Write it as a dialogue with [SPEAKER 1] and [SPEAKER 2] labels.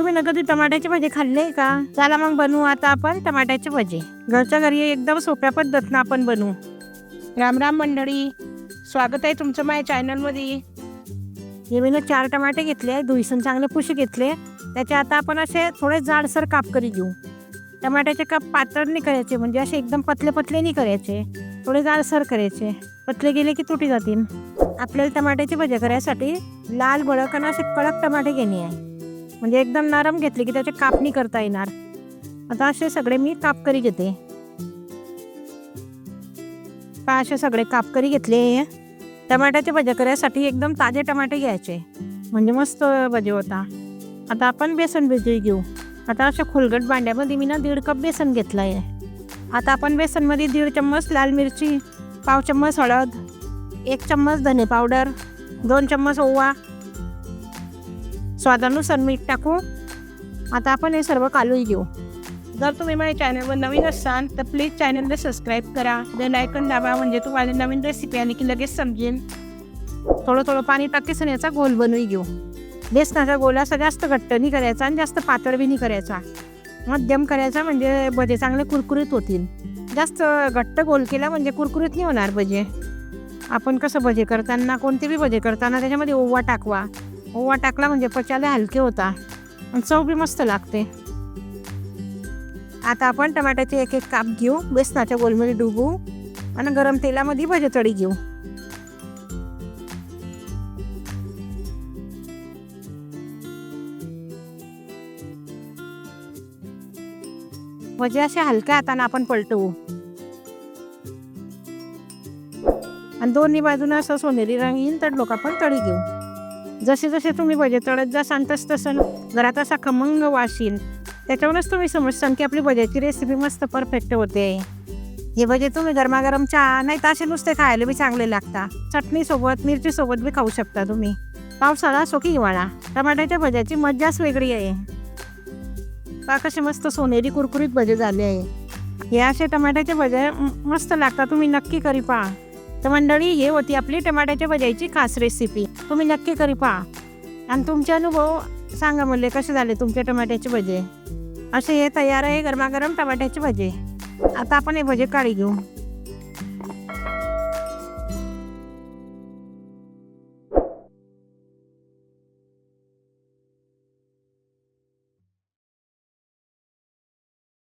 [SPEAKER 1] तुम्ही ना कधी टमाट्याचे भजे खाल्ले का? चला मग बनवू आता आपण टमाट्याचे भजे. घरच्या घरी एकदम सोप्या पद्धतीनं आपण बनवू. राम राम मंडळी. स्वागत आहे तुमचं माझ्या चॅनलमध्ये. हे मी ना चार टमाटे घेतले धुईसून चांगले पुशी घेतले. त्याचे आता आपण असे थोडे जाडसर काप करी घेऊ. टमाट्याचे काप पातळ नाही करायचे म्हणजे असे एकदम पतले पतले नाही करायचे. थोडे जाडसर करायचे. पतले गेले की तुटी जातील. आपल्याला टमाट्याचे भजे करायसाठी लाल आणि असे कडक टमाटे घेणे आहे. म्हणजे एकदम नरम घेतले की त्याचे कापणी करता येणार. आता असे सगळे मी कापकरी घेते. पहा असे सगळे कापकरी घेतले. टमाट्याचे भजे करायसाठी एकदम ताजे टमाटे घ्यायचे. म्हणजे मस्त भजे होता. आता आपण बेसन भिजी घेऊ. आता अशा खोलगट भांड्यामध्ये मी ना दीड कप बेसन घेतलं आहे आता आपण बेसनमध्ये दीड चम्मच लाल मिरची पाव चम्मच हळद एक चम्मच धने पावडर दोन चम्मच ओवा स्वादानुसार मीठ टाकू. आता आपण हे सर्व कालून घेऊ. जर तुम्ही माझ्या चॅनलवर नवीन असाल तर प्लीज चॅनलला सबस्क्राईब करा. बेल आयकन दाबा म्हणजे तुम्हाला नवीन रेसिपी आली की लगेच समजेल. थोडं थोडं पाणी टाकेसन याचा गोल बनवून घेऊ. बेसनाचा गोल असा जास्त घट्ट नाही करायचा आणि जास्त पातळ बी नाही करायचा. मध्यम करायचा म्हणजे भजे चांगले कुरकुरीत होतील. जास्त घट्ट गोल केला म्हणजे कुरकुरीत नाही होणार भजे. आपण कसं भजे करताना कोणते बी भजे करताना त्याच्यामध्ये ओवा टाकवा. ओवा टाकला म्हणजे पचायला हलके होता. आणि चव बी मस्त लागते. आता आपण टमाट्याचे एक एक काप घेऊ बेसनाच्या गोलमध्ये डुबू आणि गरम तेलामध्ये भजे तळी घेऊ. भजे असे हलक्या हाताने आपण पलटवू. आणि दोन्ही बाजूने असं सोनेरी रंग येईल तर लोक आपण तळी घेऊ. जसे जसे तुम्ही भजे तळत जासाल तस तसं घरात असा खमंग वाशील येईल. त्याच्यावरूनच तुम्ही समजसान की आपली भज्याची रेसिपी मस्त परफेक्ट होते. हे भजे तुम्ही गरमागरम चहा नाही तर असे नुसते खायला बी चांगले लागतात चटणीसोबत मिरचीसोबत मिरची सोबत बी खाऊ शकता तुम्ही. पावसाळा असो की हिवाळा. टमाट्याच्या भज्याची मज्जाच वेगळी आहे. पहा कसे मस्त सोनेरी कुरकुरीत भजे झाले आहे. हे असे टमाट्याचे भजे मस्त लागतात. तुम्ही नक्की करी पहा. तर मंडळी हे होती आपली टमाट्याच्या भजायची खास रेसिपी तुम्ही नक्की करी पहा. आणि तुमचे अनुभव सांगा म्हणले कसे झाले तुमचे टमाट्याचे भजे? असे हे तयार आहे गरमागरम टमाट्याचे भजे. आता आपण हे भजे काळी घेऊ.